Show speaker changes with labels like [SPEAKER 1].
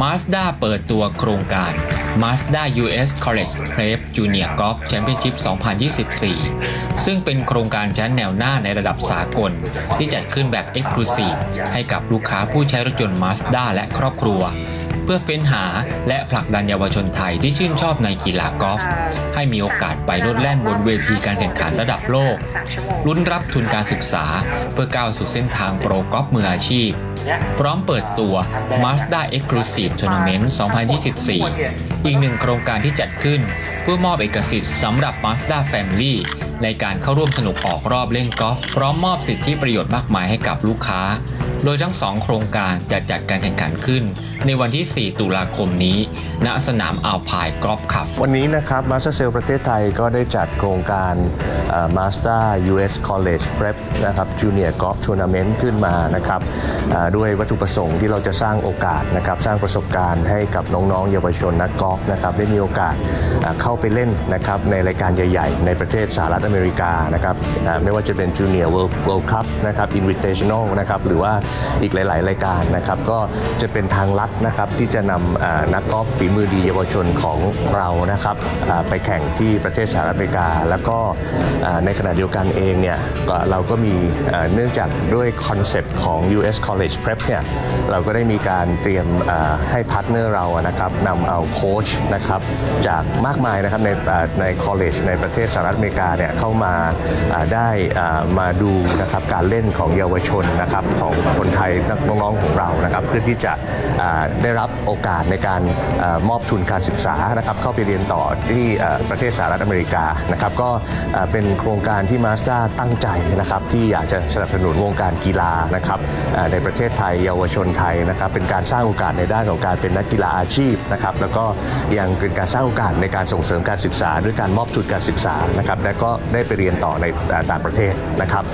[SPEAKER 1] Mazda เปิดตัวโครงการ Mazda US College Prep Junior Golf Championship 2024 ซึ่งเป็นโครงการชั้นแนวหน้าในระดับสากล ที่จัดขึ้นแบบ Exclusive ให้กับลูกค้าผู้ใช้รถยนต์ Mazda และครอบครัว พื่อเฟ้นหาและผลักดันเยาวชนไทยที่ชื่นชอบในกีฬากอล์ฟให้มีโอกาสไปโลดแล่นบนเวทีการแข่งขันระดับโลก ลุ้นรับทุนการศึกษา เพื่อก้าวสู่เส้นทางโปรกอล์ฟมืออาชีพ พร้อมเปิดตัว Mazda Exclusive Tournament 2024 อีกหนึ่งโครงการที่จัดขึ้น เพื่อมอบเอกสิทธิ์สำหรับ Mazda Family ในการเข้าร่วมสนุกออกรอบเล่นกอล์ฟพร้อมมอบสิทธิประโยชน์มากมายให้กับลูกค้า โดยทั้งสองโครงการจะจัดการแข่งขันขึ้น ในวันที่ 4 ตุลาคมนี้ ณสนามอัลพายกรอล์ฟคลับ
[SPEAKER 2] วันนี้นะครับ Master Sale ประเทศไทยก็ได้จัดโครงการเอ่อ Mazda US College Prep นะครับ Junior Golf Tournament ขึ้นมานะครับด้วยวัตถุประสงค์ที่เราจะสร้างโอกาสนะครับสร้างประสบการณ์ให้กับน้องๆ เยาวชนนักกอล์ฟนะครับได้มีโอกาสเข้าไปเล่นนะครับในรายการใหญ่ ๆ ในประเทศสหรัฐอเมริกานะครับไม่ว่าจะเป็น Junior World World Cup นะครับ Invitational นะครับหรือว่าอีกหลาย ๆ รายการนะครับ ก็จะเป็นทางลัดนะครับที่จะนำนักกอล์ฟฝีมือดีเยาวชนของเรานะครับไปแข่งที่ประเทศสหรัฐอเมริกา แล้วก็ในขณะเดียวกันเองเนี่ยเราก็มีเนื่องจากด้วยคอนเซปต์ของ US College Prep เนี่ยเราก็ได้มีการเตรียมให้พาร์ทเนอร์เรานะครับนำเอาโค้ชนะครับจากมากมายนะครับในใน college ในประเทศสหรัฐอเมริกาเนี่ยเข้ามาได้มาดูนะครับการเล่นของเยาวชนนะครับของคนไทยน้องๆของเรานะครับ เพื่อที่จะได้รับโอกาสในการอมอบทุนการศึกษานะครับเข้าไปเรียนต่อที่ประเทศสหรัฐอเมริกานะครับก็เป็นโครงการที่มาสด้าตั้งใจนะครับที่อยากจะสนับสนุนวงการกีฬานะครับในประเทศไทยเยาวชนไทยนะครับเป็นการสร้างโอกาสในด้านของการเป็นนักกีฬาอาชีพนะครับแล้วก็ยังเป็นการสร้างโอกาสในการส่งเสริมการศึกษาด้วยการมอบทุนการศึกษานะครับและก็ได้ไปเรียนต่อในต่างประเทศนะครับ